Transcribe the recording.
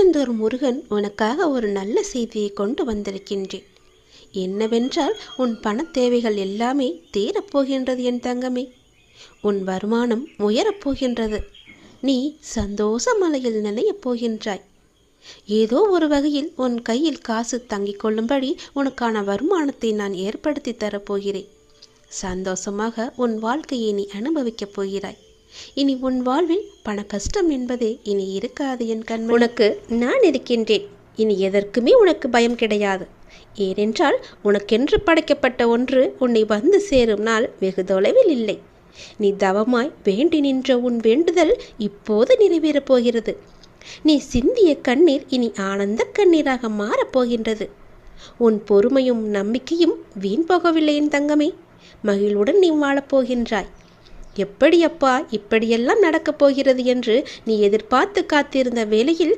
திருச்செந்தூர் முருகன் உனக்காக ஒரு நல்ல செய்தியை கொண்டு வந்திருக்கின்றேன். என்னவென்றால் உன் பணத் தேவைகள் எல்லாமே தீரப்போகின்றது என் தங்கமே. உன் வருமானம் உயரப் போகின்றது. நீ சந்தோஷ மலையில் நிலையப் போகின்றாய். ஏதோ ஒரு வகையில் உன் கையில் காசு தங்கிக் கொள்ளும்படி உனக்கான வருமானத்தை நான் ஏற்படுத்தி தரப்போகிறேன் சந்தோஷமாக உன் வாழ்க்கையை நீ அனுபவிக்கப் போகிறாய். இனி உன் வாழ்வில் பண கஷ்டம் என்பதே இனி இருக்காது என் கண் உனக்கு நான் இருக்கின்றேன். இனி எதற்குமே உனக்கு பயம் கிடையாது. ஏனென்றால் உனக்கென்று படைக்கப்பட்ட ஒன்று உன்னை வந்து சேரும் நாள் வெகு தொலைவில் இல்லை. நீ தவமாய் வேண்டி நின்ற உன் வேண்டுதல் இப்போது நிறைவேறப் போகிறது. நீ சிந்திய கண்ணீர் இனி ஆனந்த கண்ணீராக மாறப்போகின்றது உன் பொறுமையும் நம்பிக்கையும் வீண் போகவில்லை என் தங்கமே. மகிழுடன் நீ வாழப்போகின்றாய் எப்படியப்பா இப்படியெல்லாம் நடக்கப் போகிறது என்று நீ எதிர்பார்த்து காத்திருந்த வேளையில்